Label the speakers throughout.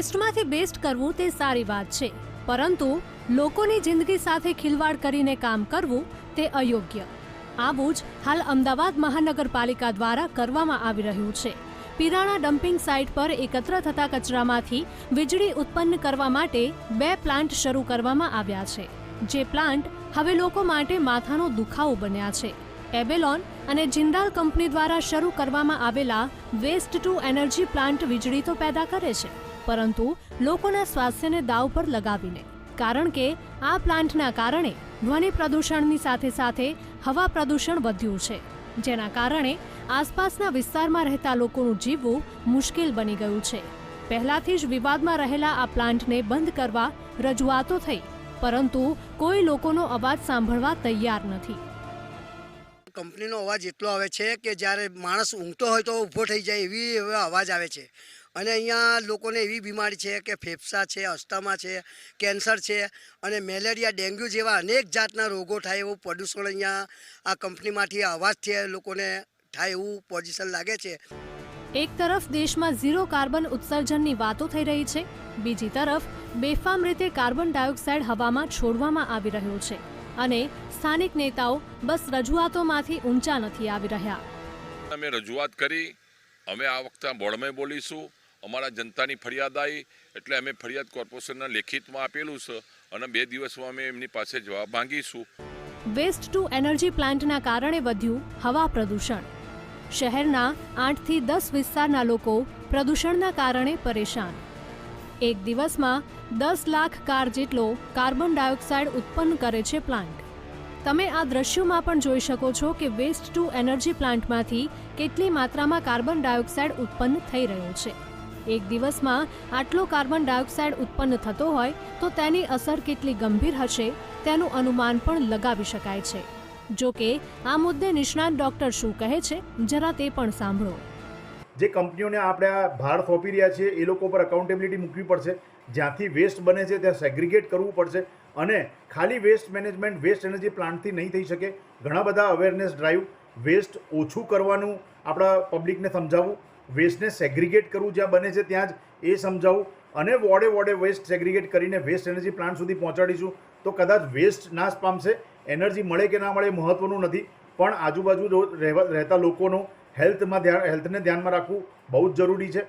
Speaker 1: સાથે બેસ્ટ કરવું તે સારી વાત છે. પરંતુ લોકોની જિંદગી સાથે ખિલવાડ કરીને કામ કરવું તે અયોગ્ય. આવું જ હાલ અમદાવાદ મહાનગરપાલિકા દ્વારા કરવામાં આવી રહ્યું છે. પિરાણા ડમ્પિંગ સાઇટ પર એકત્ર થતા કચરામાંથી વીજળી ઉત્પન્ન કરવા માટે બે પ્લાન્ટ શરૂ કરવામાં આવ્યા છે. જે પ્લાન્ટ હવે લોકો માટે માથાનો દુખાવો બન્યા છે. એબેલોન અને જિંદાલ કંપની દ્વારા શરૂ કરવામાં આવેલા વેસ્ટ ટુ એનર્જી પ્લાન્ટ વીજળી તો પેદા કરે છે. પરંતુ લોકોના સ્વાસ્થ્યને દાવ પર લગાવીને. કારણ કે આ પ્લાન્ટના કારણે ધ્વનિ પ્રદૂષણની સાથે સાથે હવા પ્રદૂષણ વધ્યું છે, જેના કારણે આસપાસના વિસ્તારમાં રહેતા લોકોનું જીવવું મુશ્કેલ બની ગયું છે. પહેલાથી જ વિવાદમાં રહેલા આ પ્લાન્ટને બંધ કરવા રજૂઆતો થઈ, પરંતુ કોઈ લોકોનો અવાજ સાંભળવા તૈયાર નથી.
Speaker 2: કંપનીનો અવાજ એટલો આવે છે કે જ્યારે માણસ ઊંઘતો હોય તો ઊભો થઈ જાય એવી એવો અવાજ આવે છે. અને અહીંયા લોકોને એવી બીમારી છે કે ફેફસા છે, અસ્થમા છે, કેન્સર છે અને મેલેરિયા, ડેન્ગ્યુ જેવા અનેક જાતના રોગો થાય એવું પ્રદૂષણ અહીંયા આ કંપનીમાંથી અવાજથી લોકોને થાય એવું પોઝિશન લાગે છે.
Speaker 1: એક તરફ દેશમાં ઝીરો કાર્બન ઉત્સર્જનની વાતો થઈ રહી છે, બીજી તરફ બેફામ રીતે કાર્બન ડાયોક્સાઇડ હવામાં છોડવામાં આવી રહ્યો છે. અને સ્થાનિક નેતાઓ બસ રજૂઆતોમાંથી ઊંચા નથી આવી રહ્યા.
Speaker 3: અમે રજૂઆત કરી અમે આ વખતે બોર્ડમાં બોલીશું અમારા જનતાની ફરિયાદ આવી એટલે અમે ફરિયાદ કોર્પોરેશનના લેખિતમાં આપેલું છે અને બે દિવસમાં અમે એમની પાસે જવાબ માંગીશું.
Speaker 1: વેસ્ટ ટુ એનર્જી પ્લાન્ટના કારણે વધ્યું હવા પ્રદૂષણ. શહેરના આઠથી દસ વિસ્તારના લોકો પ્રદૂષણના કારણે પરેશાન. એક દિવસમાં દસ લાખ કાર જેટલો કાર્બન ડાયોક્સાઇડ ઉત્પન્ન કરે છે પ્લાન્ટ. તમે આ દ્રશ્યોમાં પણ જોઈ શકો છો કે વેસ્ટ ટુ એનર્જી પ્લાન્ટમાંથી કેટલી માત્રામાં કાર્બન ડાયોક્સાઇડ ઉત્પન્ન થઈ રહ્યો છે. એક દિવસમાં આટલો કાર્બન ડાયોક્સાઇડ ઉત્પન્ન થતો હોય તો તેની અસર કેટલી ગંભીર હશે તેનું અનુમાન પણ લગાવી શકાય છે. જો કે આ મુદ્દે નિષ્ણાત ડોક્ટર શું કહે છે, જરા તે પણ સાંભળો.
Speaker 4: જે કંપનીઓને આપણે આ ભાર સોંપી રહ્યા છીએ, એ લોકો પર અકાઉન્ટેબિલિટી મૂકવી પડશે. જ્યાંથી વેસ્ટ બને છે, ત્યાં સેગ્રિગેટ કરવું પડશે. અને ખાલી વેસ્ટ મેનેજમેન્ટ વેસ્ટ એનર્જી પ્લાન્ટથી નહીં થઈ શકે. ઘણા બધા અવેરનેસ ડ્રાઈવ વેસ્ટ ઓછું કરવાનું આપણા પબ્લિકને સમજાવવું. વેસ્ટને સેગ્રિગેટ કરવું જ્યાં બને છે, ત્યાં જ એ સમજાવવું. અને વોર્ડે વોર્ડે વેસ્ટ સેગ્રિગેટ કરીને વેસ્ટ એનર્જી પ્લાન્ટ સુધી પહોંચાડીશું. તો કદાચ વેસ્ટ નાશ પામશે. એનર્જી મળે કે ના મળે એ મહત્વનું નથી. પણ આજુબાજુ રહેતા લોકોનો હેલ્થમાં ધ્યાન હેલ્થને ધ્યાનમાં રાખવું બહુ જ જરૂરી છે.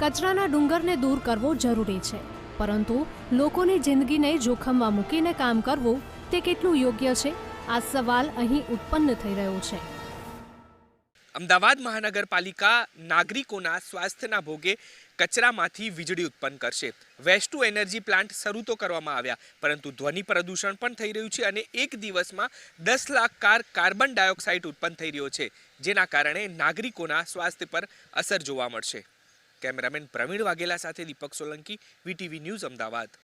Speaker 1: કચરાના ડુંગરને દૂર કરવો જરૂરી છે. પરંતુ લોકોની જિંદગીને જોખમમાં મૂકીને કામ કરવું તે કેટલું યોગ્ય છે? આ સવાલ અહીં ઉત્પન્ન થઈ રહ્યો છે.
Speaker 5: અમદાવાદ મહાનગરપાલિકા નાગરિકોના સ્વાસ્થ્યના ભોગે કચરામાંથી વીજળી ઉત્પન્ન કરશે. વેસ્ટ ટુ એનર્જી પ્લાન્ટ શરૂ તો કરવામાં આવ્યા, પરંતુ ધ્વનિ પ્રદૂષણ પણ થઈ રહ્યું છે અને એક દિવસમાં દસ લાખ કાર કાર્બન ડાયોક્સાઇડ ઉત્પન્ન થઈ રહ્યો છે, જેના કારણે નાગરિકોના સ્વાસ્થ્ય પર અસર જોવા મળશે. કેમેરામેન પ્રવીણ વાઘેલા સાથે દીપક સોલંકી, વીટીવી ન્યૂઝ અમદાવાદ.